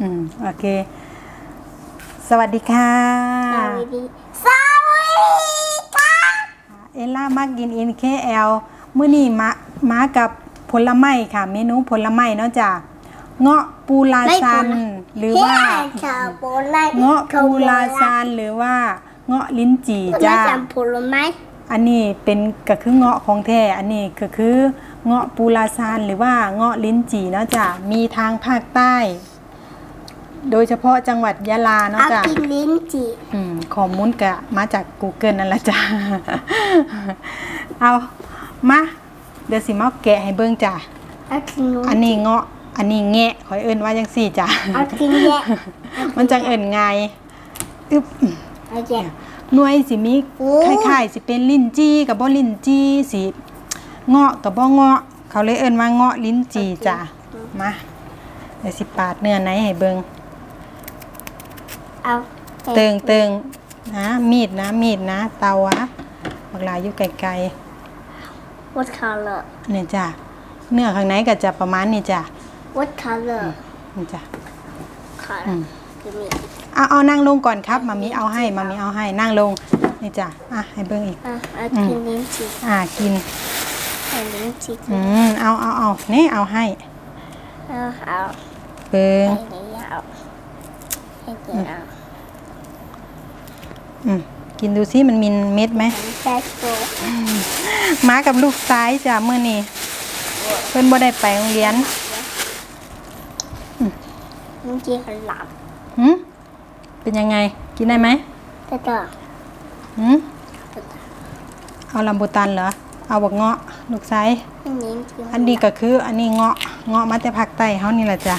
อืมโอเค สวัสดีค่ะ สวัสดีสวัสดีค่ะเอลล่ามากินอินเคแอลมื้อนี้มามากับผลไม้ค่ะ เมนูผลไม้เนาะจ้ะเงาะปูลาซันหรือว่าชาโบไลเงาะปูลาซานหรือว่าเงาะลิ้นจี่จ้าจ้าจำผลไม้อันนี้เป็นก็คือเงาะของแท้อันนี้ก็คือเงาะปูลาซานหรือว่าเงาะลิ้นจี่เนาะจ้ะมีทางภาคใต้ โดยเฉพาะจังหวัดยะลาเนาะเอาจ้ะกินลิ้นจี่อืมข้อมูลกะมาจาก Google นั่นแหละจ้ะ เอามาเดี๋ยวสิมาแกะให้เบิ่งจ้ะเอากินนู้นอันนี้เงาะ อันนี้แงะขอยเอิ้นว่าจังซี่จ้ะเอากินแยะมันจังเอิ้นง่ายอึบเอาแยะ หน่วยสิมีโอ้ คล้ายๆสิเป็นลิ้นจี้กับบ่ลิ้นจี้สิเงาะกับบ่เงาะ เขาเลยเอิ้นว่าเงาะลิ้นจีจ้ะ มาเดี๋ยวสิปาดเนื้อในให้เบิ่ง เอาเติงเติงนะมีดนะมีดนะ เตาอะบักหลายอยู่ไกล What color ๆนี่จ้ะเนื้อข้างในก็จะประมาณนี้จ้ะ What color นี่จ้ะ color อืมคือมีเอาเอานั่งลงก่อนครับมามีเอาให้มามีเอาให้นั่งลงนี่จ้ะอะให้เบิ่งอีก อะเอากินลิ้นจี่อ่ากินเอาลิ้นจี่อืมเอาเอาเอานี่เอาให้เอาเอาเบิ่งให้เดี๋ยวเอา ให้เดี๋ยวเอาอืมกินดูซิมันมีเม็ดไหมแป๊กโตมากับลูกซ้ายจ้ะมื้อนี้เพิ่นบ่ได้ไปโรงเรียนลิ้นจี่เขาหลับหืมเป็นยังไง กินได้ไหมแต่ก็หืมเอาลำบูตันเหรอ เอาบักเงาะ ลูกซ้ายลิ้นจี่อันนี้ก็คือ อันนี้เงาะ เงาะมาแต่ภาคใต้เฮานี่แหละจ้ะ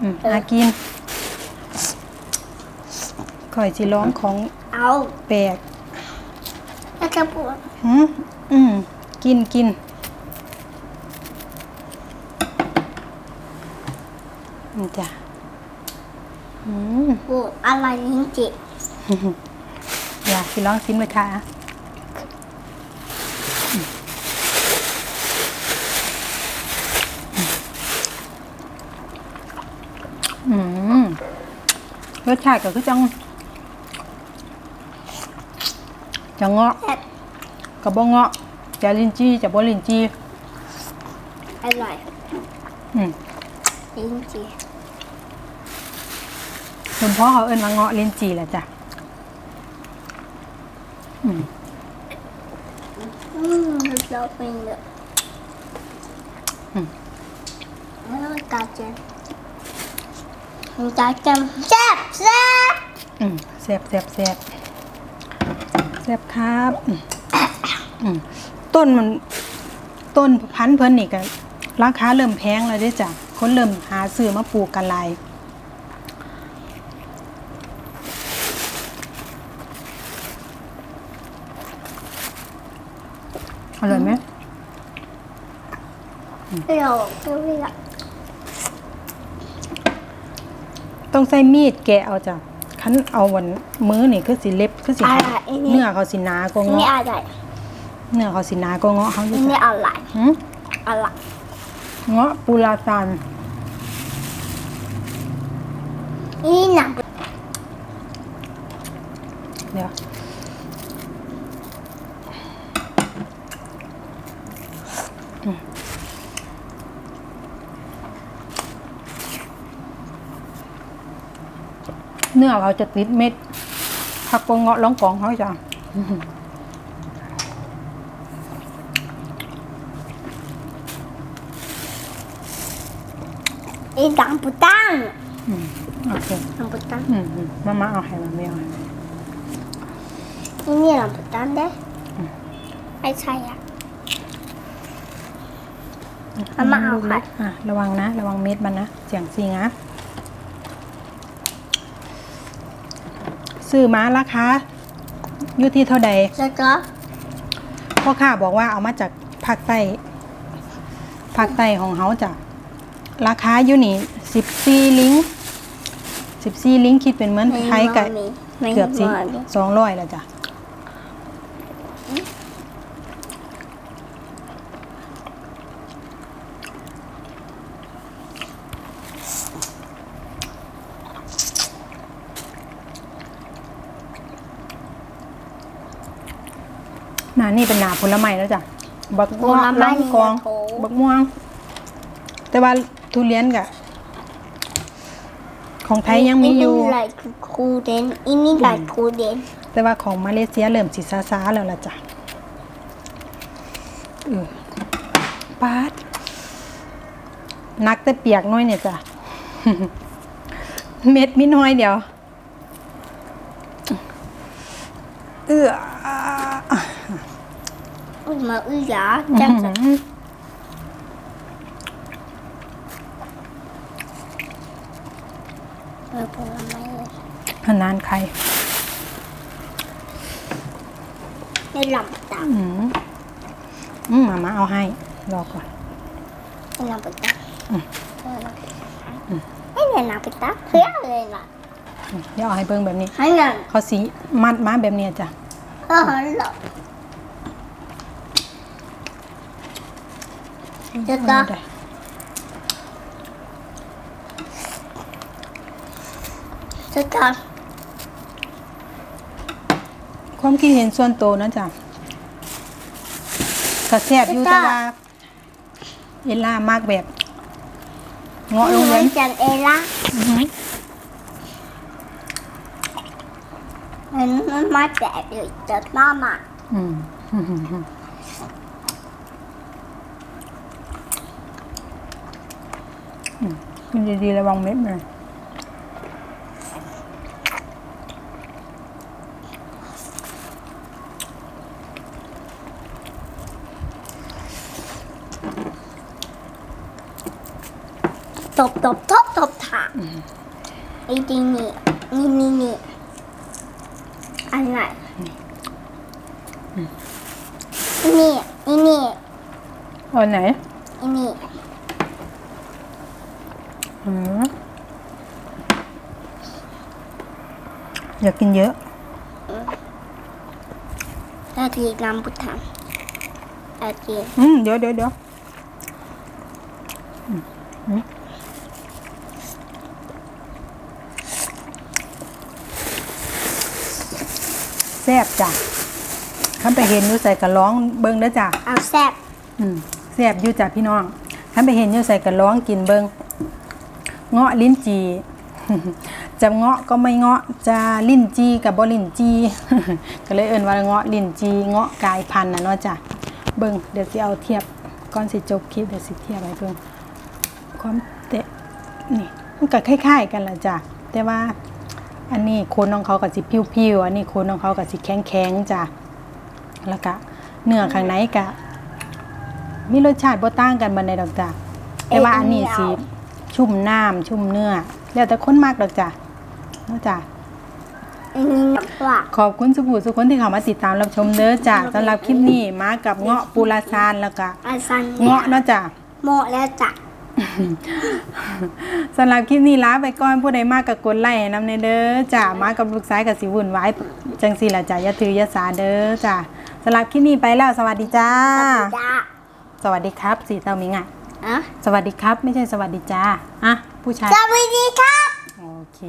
อืมหากิน ข่อยสิร้องของเอาแปลกแล้วก็ปวดหืมอืมกินกินอืมจ้ะอืมปวดอะไรลิ้นจี่อยากสิลองซิมเลยค่ะอืมรสชาติก็คือจัง จะเงาะแซ่บกับบ่เงาะจะลินจี้จะบ่ลินจี้อร่อยอืมลิ้นจี่คุณพ่อเขาเอิ้นว่าเงาะลินจี้แหละจ้ะอืมอืมเราเป็นเลยอืมแล้วก็กาเจนกาเจนแซ่บแซ่บอืมแซ่บแซ่บแซ่บ แซ่บครับอืมอืมต้นมันต้นพันธุ์เพิ่นนี่ก็ราคาเริ่มแพงแล้วเด้จ้ะคนเริ่มหาซื้อมาปลูกกันหลายอร่อยไหมเปรี้ยวเปรี้ยวต้องใช้มีดแกะเอาจ้ะ คันเอาวันมือนี่คือสิเล็บคือสิอะหัไรกอันนี้ เนื้อเขาสิหนากว่าอันนี้เงาะ อะไรเนื้อเขาสิหนากว่าเงาะเขาออัยู่นนี้จ้ะอะไรหืมอะไรเงาะปูลาซานอันนี้หนังเดี๋ยว เนื้อเขาจะติดเม็ดผักกว่าเงาะร้องกองเขาจ้ะอันนี้ดังปุตังอืมโอเคดังปุตังอืมอืมมามาเอาให้มาไม่เอาให้อันนี้ดังปุตังเด้ไม่ใช่อะเอามาเอาค่ะอะระวังนะ ระวังเม็ดมันนะเสียงซีนะ ซื้อมาราคาอยู่ที่เท่าใดแล้วก็พ่อข้าบอกว่าเอามาจากภาคใต้ภาคใต้ของเขาจ้ะราคาอยู่นี่สิบสี่ลิงสิบสี่ลิงคิดเป็นเหมือนไทยกับไม่เกือบสิไม่มีสองร้อยแล้วจ้ะ นานี่เป็นหนาผลไม้แล้วจ้ะ บักผลไม้ลำกองเนี่ยโถ บักม่วง แต่ว่าทุเรียนกะ ของไทยยังมีอยู่นี่ไหลคือคูเดนอันนี้ไหลคูเดนแต่ว่าของมาเลเซียเริ่มสิซาซาๆแล้วล่ะจ้ะเออปาดนักแต่เปียกน้อยเนี่ยจ้ะ เม็ดมีน้อยเดียว เออ อุ้ยมาอื้อยาจังจังเออผลไม้เลยพนานใครในลำตังอืมอืมมามาเอาให้ รอก่อนในลำตังให้ในลำตังเพื่ออะไรล่ะเดี๋ยวเอาให้เบิ่งแบบนี้ให้เงินเขาสีมัดมาแบบเนี้ยจ้ะเออหรอ จะต่อได้จะต่อความคิดเห็นส่วนตัวนะจ๊ะกระแซบอยู่แต่ว่าเอลล่ามากแบบเงาะลงเหเลมือยนจันเอล่าอือหือมันมันมาแตกอยู่จากหน้ามา อืมอืมอืมอืมอืม กินดีๆระวังเม็ดเลยตบตบตบตบถามไอ้ดีนี่นี่นี่นี่อะไรนี่นี่นี่เอาไหนนี่นี่ อืมอยากกินเยอะอาทีน้ำพุทธันอาทีอืมเดี๋ยวเดี๋ยวเดี๋ยวอืมอืมแซ่บจ้ะคันไปเห็นอยู่ใส่กระร้องเบิ้งเด้อจ้ะเอาแซ่บอืมแซ่บอยู่จ้ะพี่น้องคันไปเห็นอยู่ใส่กระร้องกินเบิ้ง เงาะลิ้นจีจะเงาะก็ไม่เงาะจะลิ้นจีกับบลิ้นจีก็เลยเอิ้นว่าเงาะลิ้นจีเงาะกายพันธุ์นะเนาะจ้ะเบิ่งเดี๋ยวสิเอาเทียบก่อนสิจบคลิปเดี๋ยวสิเทียบให้เบิ่งความเตะนี่มันก็คล้ายๆกันล่ะจ้ะแต่ว่าอันนี้โคนของเขาก็สิพิวๆอันนี้โคนของเขาก็สิแข็งๆจ้ะแล้วก็เนื้อข้างในก็มีรสชาติบ่ต่างกันบันไดดอกจ้ะแต่ว่าอันนี้สิ ชุ่มน้ำชุ่มเนื้อแล้วแต่คนมากดอกจ้ะเนาะจ้ะอันนี้น้ำปลาขอบคุณสุภูทุกคนที่เข้ามาติดตามรับชมเด้อจ้ะสำหรับคลิปนี้มากับเงาะปูลาซานแล้วก็อาซันเงาะเนาะจ้ะโมะแล้วจ้ะสำหรับคลิปนี้ลาไปก่อนผู้ใดมากกับกดไลค์ให้นำในเด้อจ้ะมากับลูกซ้ายกับสิวุ่นวายจังสีละจ้ะอย่าถืออย่าสาเด้อจ้ะสำหรับคลิปนี้ไปแล้วสวัสดีจ้าจ้าสวัสดีครับสีเต้ามิงอะ อะสวัสดีครับ ไม่ใช่สวัสดีจ้าอะผู้ชายสวัสดีครับ โอเค